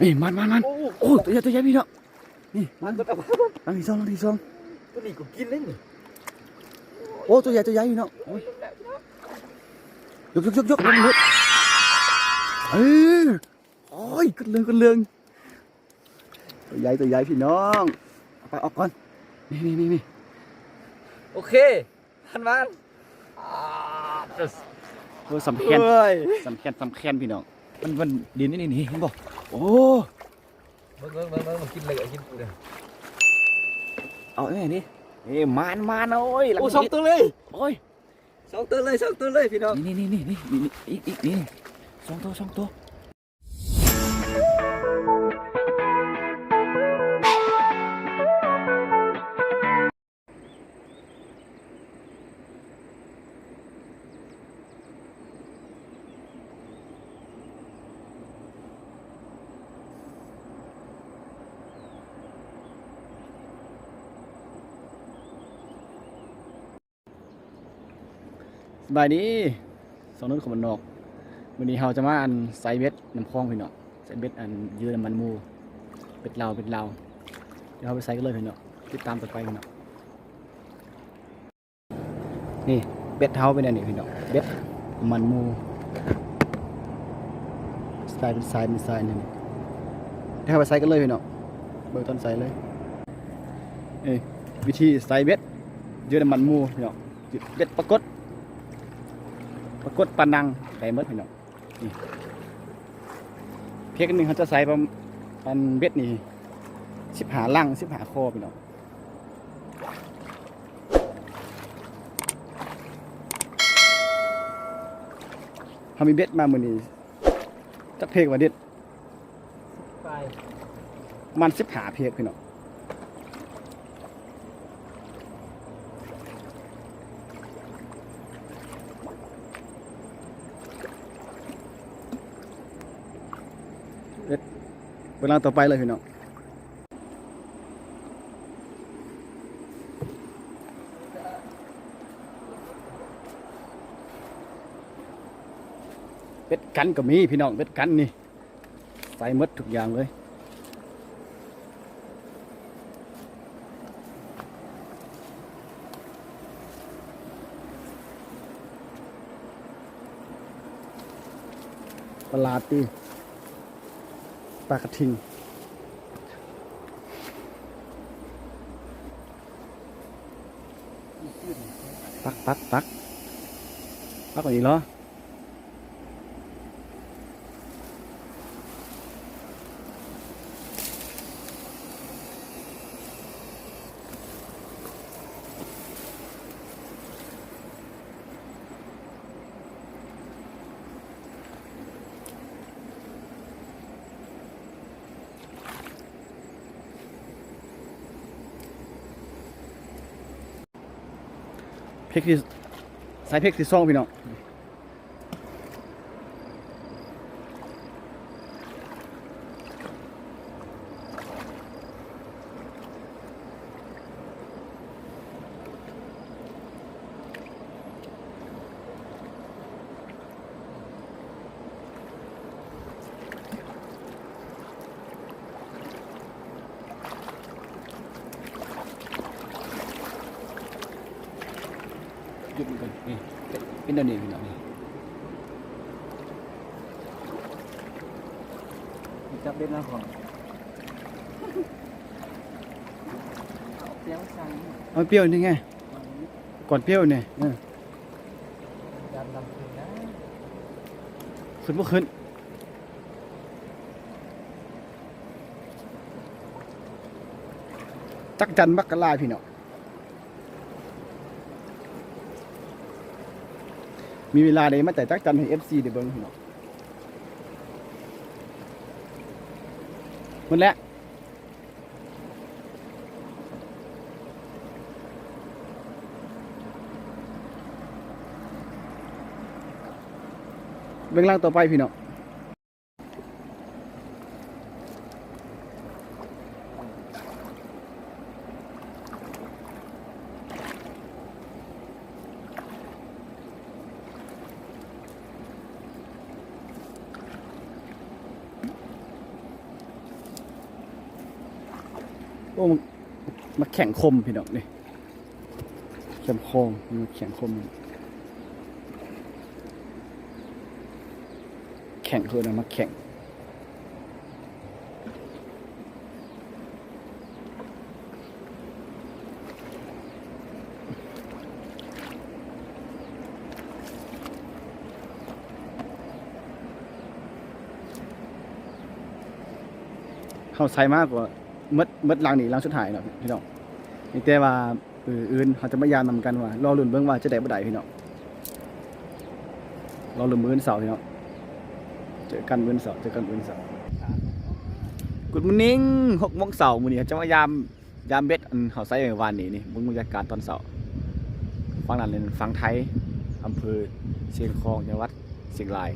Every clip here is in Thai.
นี่มันมันมันโอ้โอ้ตัวใหญ่ตัวใหญ่พี่เนาะนี่มันมันตัวลังที่สองลังที่สองตัวนี้ก็กินเล่นนี่โอ้ตัวใหญ่ตัวใหญ่พี่เนาะโอ้ยยกยกยกยกยกยกเออโอ้ยกันเรืองกันเรืองตัวใหญ่ตัวใหญ่พี่น้องเอาไปออกก่อนนี่นี่นี่นี่โอเคทันมันอ่าโอ้สำเอคัญ้ยสำคัญสำคัญพี่น้อง มันมันดินนี่นี่นี่เห็นบ่โอ้เบิ่งเบิ่งเบิ่งเบิ่งมันกินเลยกินกูเลยเอาแม่นี่นี่มันมันโอ้ยหลัโอ้สองตัวเลยโอ้ยสองตัวเลยสองตัวเลยพี่น้องนี่นี่นี่นี่นี่นี่อีกอีกนี่สองตัวสองตัว สบายดีสองนุ่นของมันนอกวันนี้เราจะมาอันใส่เบ็ดน้ำคลองพี่น้องใส่เบ็ดอันยืนน้ำมันมูเบ็ดลาเบ็ดลาเดี๋ยวเราไปใส่กันเลยพี่น้องติดตามต่อไปพี่น้องนี่เบ็ดเท้าเป็นอันนี้พี่น้องเบ็ดมันมูใส่เป็นสายเป็นสายนี่เดี๋ยวเราไปใส่กันเลยพี่น้องเบิกตอนใส่เลยเอ้วิธีใส่เบ็ดยืนน้ำมันมูพี่น้องเบ็ดปรากฏ ปรากฏปานังใส่เมดพี่น้องนี่เพียงหนึ่งเขาจะใส่ประมาณเบ็ดนี่สิบหาลังสิบหาคอพี่น้องเขามีเบ็ดมามือนี้จักเพกว่าเด็ดไปมันสิบหาเพกพี่น้อง เวลาต่อไปเลยพี่น้องเป็ดกันก็มีพี่น้องเป็ดกันนี่ใส่มดทุกอย่างเลยปลาตี ปลากระทิง ปักปักปักปักกว่านี้เหรอ เพกที่ใส่เพกที่ซ่องพี่น้อง หยุดมันก่อนนี่เป็นเดินนี่พี่น้องนี่จับเบ็ดแล้วของเสียงสั่งเอาเปรี้ยวนี่ไงก่อนเปรี้ยวเนี่ยเออยันลำคืนนะขึ้นบ่ขึ้นจักจันบักกะลาพี่เน้อง มีเวลาใดมาแต่จักจันให้ FC ได้เบิ้งเน้องหมดแล้วเบื้องล่างต่อไปพี่เนาะ โอ้มมาแข่งคมพี่น้องนี่แข่งคมมันแข่งคม แข่งคือนะมาแข่งเขาใช้มากกว่า มดมดลังนี่ลังสุดท้ายเนาะพี่น้องนี่แต่ว่าอออื่นเขาจะมายามนำกันว่ารอลุ้นเบิ่งว่าจะได้บ่ได้พี่น้องรอลุ้นมื้อวันเสาร์พี่น้องเจอกันมื้อวันเสาร์เจอกันมื้อวันเสาร์กุดม o นิ่งหกโมงเสาร์มื้อนี้เขาจะมายามยามเบ็ดอันเขาใช้เมื่อวานนี้นี่เบิ่งบรรยากาศตอนเสาร์ฝั่งนั้นเป็นฝั่งไทยอำเภอเชียงคองจังหวัดเชียงราย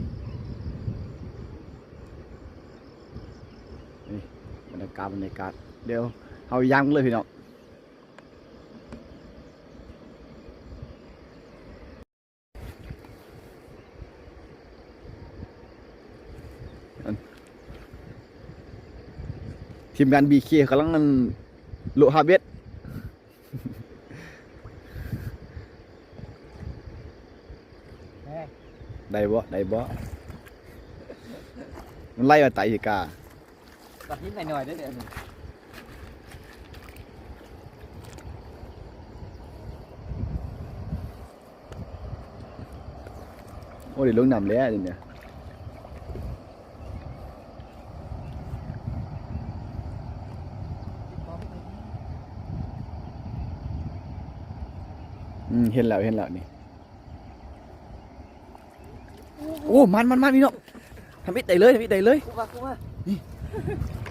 บ รรยากาศบรรยากาศเดี๋ยวเอายางเลยพี่น้องอันทีมงานบีเคกำลังโลหะเบ็ดแม่ได้บ่ได้บ่มันไล่มาไต่อีกา ตัดนิดหน่อยๆได้เดี๋ยวนี้โอ้เดี๋ยวลงน้ำแล้วเดี๋ยว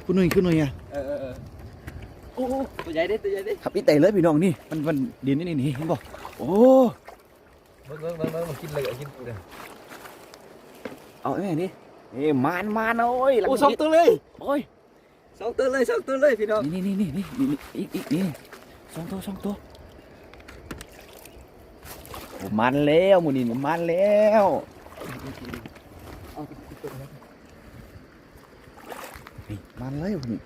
คุณหนุ่ยคุณหนุ่ยอะเออเออเออโอ้โหตัวใหญ่ดิตัวใหญ่ดิทำอิดได้เลยพี่น้องนี่มันมันดินนี่นี่นี่เห็นบ่โอ้เบิ่งเบิ่งเบิ่งเบิ่งมากินเลยกินกูเลยเอาแม่นี่นี่มันมันโอ้ยหลัโอ้สองตัวเลยโอ้ยสองตัวเลยสองตัวเลยพี่น้องนี่นี่นี่นี่นี่นี่อีกอีกนี่สองตัวสองตัวโอ้มันแล้วหมูนี่มันแล้วเอาตัว นี้นี่มันเลยหมูนี่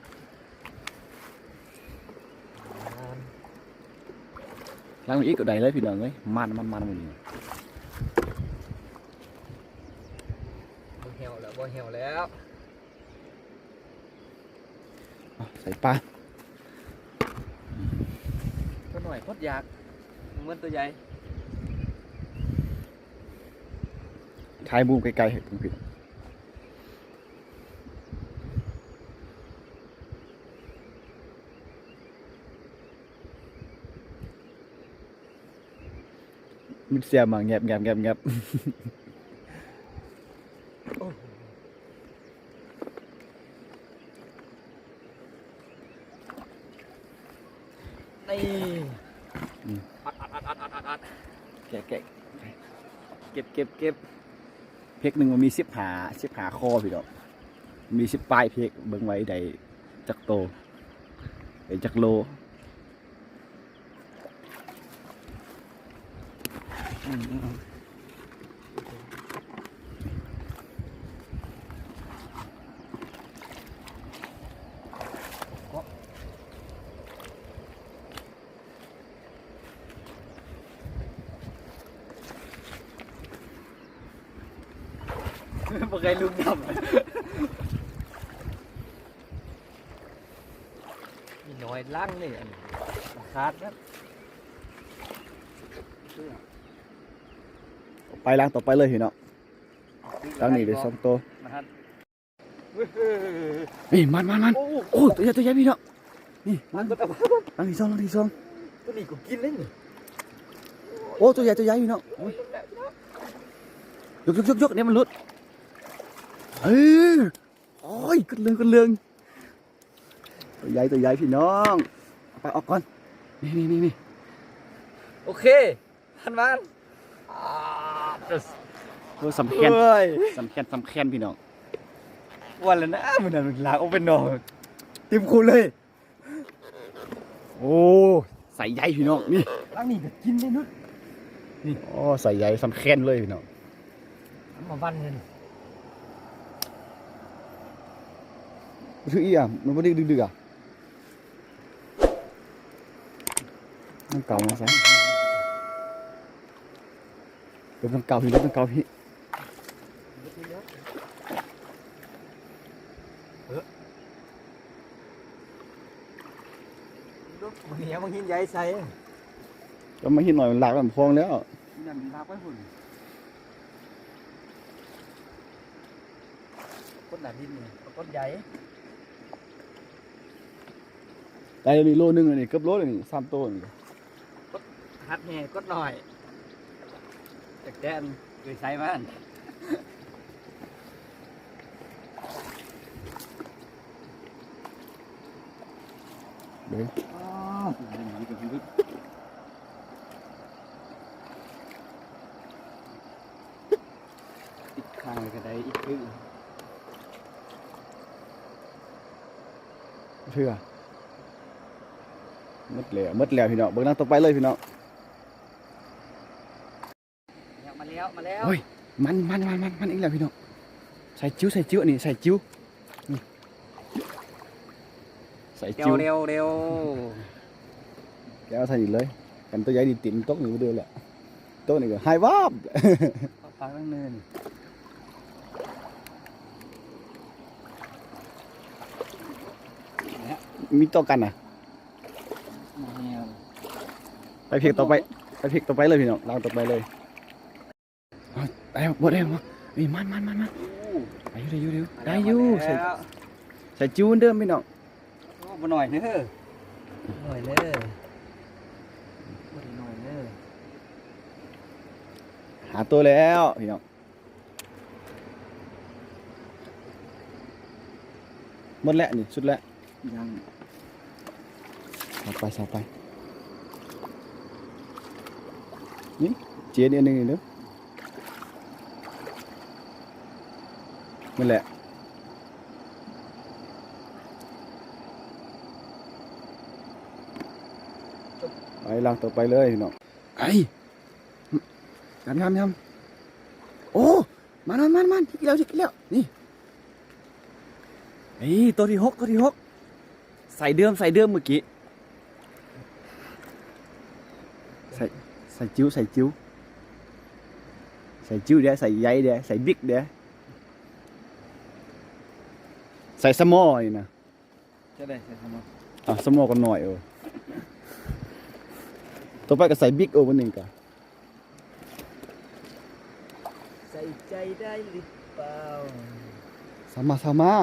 หลังอีกก็ได้เลยพี่น้องเอ้ยมันมันมันหมูนี่บ่เหี่ยวแล้วบ่เหี่ยวแล้วเอาใส่ปลาตัวหน่อยพดอยากเหมือนตัวใหญ่ถ่ายบูมไกลๆให้ผมผิด มิดเสียมาแงบแงบแงบแงบนี่อืมอัดอัดอัดอัดอัดอัดแกะแกะเก็บเก็บเก็บเพกหนึ่งมันมีสิบหาสิบหาคอพี่ดอก มีสิบปลายเพกเบิ่งไว้ใดจักโตไดจักโล อืมอืมอืมบ่เค ไปล้างต่อไปเลยพี่เนาะล้างนี่ไปสองตัวนี่มันมันมันโอ้ตัวใหญ่ตัวใหญ่พี่เนาะนี่มันล้างที่สองล้างที่สองตัวนี้กูกินเลยนี่โอ้ตัวใหญ่ตัวใหญ่พี่เนาะโอ้ยกยกยกยกเนี่ยมันลุดเออโอ้ยกระเลืองกระเลืองตัวใหญ่ตัวใหญ่พี่น้องไปออกก่อนนี่นี่นี่นี่โอเคทันมัน อ่าตัวสำคัญเฮ้ยสำคัญสำคัญพี่น้องวันแล้วนะมันนั่นมันลากออกเป็นหนองติมคูเลย โอ้ใส่ใหญ่พี่น้องนี่ล้างนี่ก็กินได้นุดโอ้ใส่ใหญ่สำคัญเลยพี่น้องมาวันเงินถืออีอะมันไม่ได้ดึกๆอะน้ำเก่ามาใส่ เดี๋ยวน้ำเก่าพี่เดี๋ยวน้ำเก่าพี่บางทีบางทีใหญ่ใส่ก็มาหินหน่อยมันหลากมันพองแล้วนั่นลากไว้หุ่นก้นหนาดินก้นใหญ่ได้มีโลนึงเลยนี่เกือบโลเลยนี่สามตัวนี่หัดแห่ก้นหน่อย จากแกนเคยใช้มันเด้ออ๋ออีกข้างเลยก็ได้อีกครึ่งเชื่อหมดแล้วหมดแล้วพี่น้องเบิ่งนั่งต่อไปเลยพี่น้อง มาแล้วมาแล้ว โอ้ยมันมันมันมันมันอีกแล้วพี่น้องใส่จิ้วใส่จิ้วอันนี้ใส่จิ้วนี่ใส่เร็จิ้ววเร็วเร็วแกเอาใส่อีกเลยกันตัวใหญ่ดีติ่มโต๊ะนี่บ่เดือแหละโต๊ะนี่ก็หายวาบฟังตั้งเนินมีโต๊ะกันน่ะมาแล้วไปเพกต่อไปไปเพกต่อไปเลยพี่น้องลางต่อไปเลยเอา ไปเอาบ่ได้บ่เอ้ยมันมันมันมันไปอยู่ได้อยู่เดี๋ยวได้อยู่ใส่แล้วใส่จิ้วเหมือนเดิมพี่น้องโอ้บ่หน่อยเด้อหน่อยเด้อบ่ได้หน่อยเด้อหาตัวแล้วพี่น้องหมดแล้วนี่สุดแล้วยังสาไปสาไปนี่เจียนอันหนึงนี่เด้อ นั่นแหละ ไปลางต่อไปเลยพี่น้องไอ้ยำยำยำโอ้มันมันมันมันอีกแล้วอีกแล้วนี่เฮ้ตัวที่หกตัวที่หกใส่เดิมใส่เดิมเมื่อกี้ใส่ใส่จิ้วใส่จิ้วใส่จิ้วเด้อใส่ใยเด้อใส่บิ๊กเด้อ ใส่สมอนี่นะจะได้ใส่ทำไมอะสมอกันหน่อยเออต่อไปก็ใส่บิ๊กโอวันหนึ่งกันใส่ใจได้หรือเปล่าสามาสามา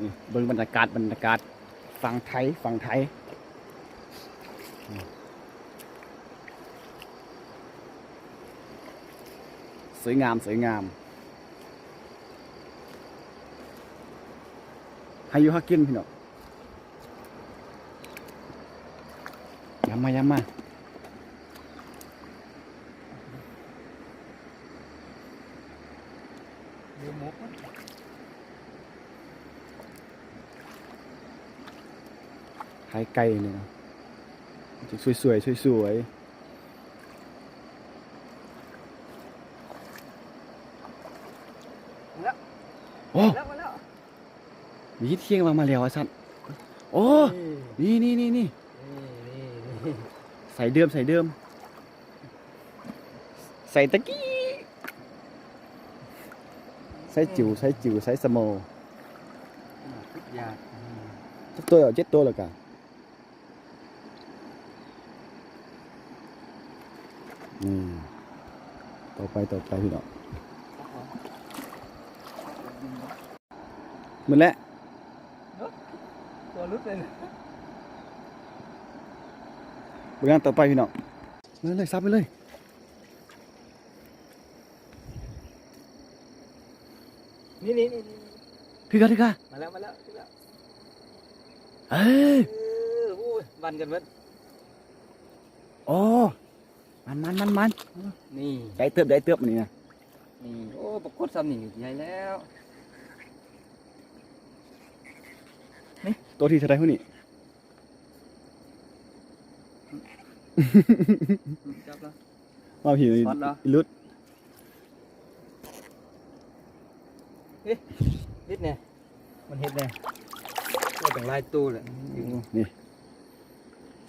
นี่เบิ่งบรรยากาศบรรยากาศฝั่งไทยฝั่งไทยอืม สวยงามสวยงามให้อยู่ฮักกินพี่น้องยำมายำมาเดี๋ยวมุกขายไก่เนี่ยนะสวยสวยสวยสวยๆโอ้ แล้วมาแล้ว มีเที่ยงมามาแล้วอะสันโอ้นี่นี่นี่นี่ใส่เดิมใส่เดิม ใส่ตะกี้ใส่จิ๋วใส่จิ๋วใส่สโมอทุกอย่างสักตัวเอเจ็ดตัวแล้วกันนี่ต่อไปต่อไปพี่น้องหมันแล้ว รุดเลยเบื้องต่อไปพี่น้องเลยเลยซับไปเลยนี่นี่นี่นี่พี่กาพี่กามาแล้วมาแล้วมาแล้วเอ้ยเออโอ้ยวันกันเบิดโอ้มันมันมันมันนี่ได้เติบได้เติบมันนี่นะนี่โอ้ปรากฏซ้ำนี่ใหญ่แล้ว ตัวที่เท่าไรพวกนี้จับแล้วมาผีช็อตเหรออีลุดนิดเนี่ยมันเห็ดเนี่ยก็ต้องลายตู้แหละนี่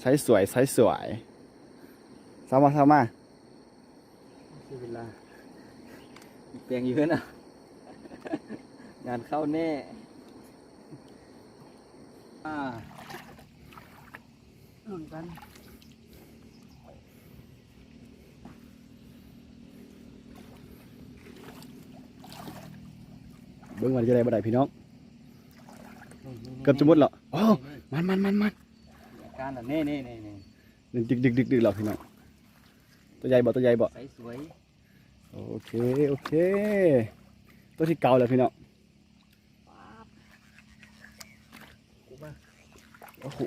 ใช้สวยใช้สวยสามาสามาเสียเวลาอีกเปลียงเยอะนะงานเข้าแน่ อ่าลุ้นกันเบิ้งวันจะได้บ่ได้พี่น้องนี่นี่นี่เกือบจะหมดแล้วโอ้นี่มันมันมันมันอาการอะนี่นี่นี่นี่ดึกดึกดึกดึกแล้วพี่น้องตัวใหญ่บ่ตัวใหญ่บ่ใสสวยโอเคโอเค ตัวที่เก่าแล้วพี่น้อง กูมา โอ้โห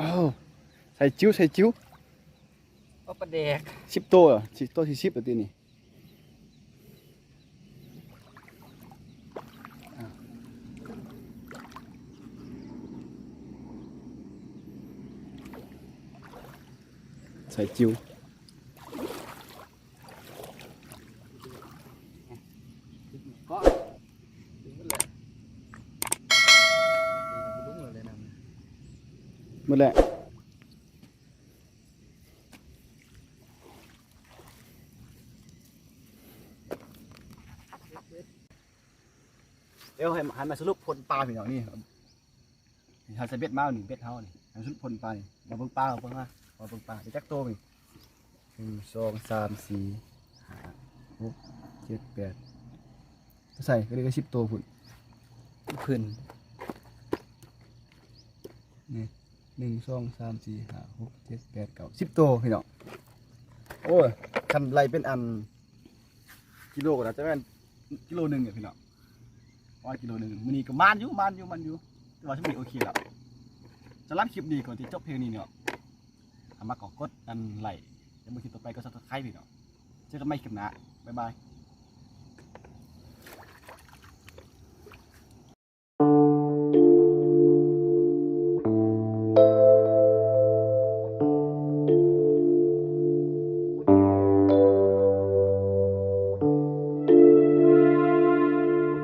อ้าวใส่จิ้วใส่จิ้วเอาประแดกสิบตัวเหรอสิบตัวที่สิบตัวตีนี่ใส่จิ้วก็ถึงมันเลยลุ้งเลยนะหมดแล้วเดี๋ยวให้หันมาสรุปผลปลาพี่น้องนี่ครับหันสเบ็ดมาหนึ่งเบ็ดเท่านี่หันสรุปผลปลาเนี่ยมาเบิ่งปลาเอาเบิ่งมา มาเบิ่งปลาไปจักโตวนี่หนึ่งสองสามสี่ห้าหกเจ็ดแปดใส่ก็ได้ก็สิบตัวพุ่นพื้นนี่หนึ่งสองสามสี่ห้าหกเจ็ดแปดเก้าสิบตัวพี่น้องโอ้ยคันไรเป็นอัน กิโลก็น่าจะเป็นกิโลหนึ่งเนี่ยพี่น้องว่ากิโลหนึ่งมื้อนี้ก็มานอยู่มานอยู่มันอยู่แต่ว่าช่วงนี้โอเคแล้วจะรับคลิปนี้ก่อนที่จบเพลงนี้เนาะ อามากอกดอันไหลแล้วมือคลิปต่อไปก็สับสไครต์พี่น้องเจอกันใหม่คลิปหน้าบ๊ายบาย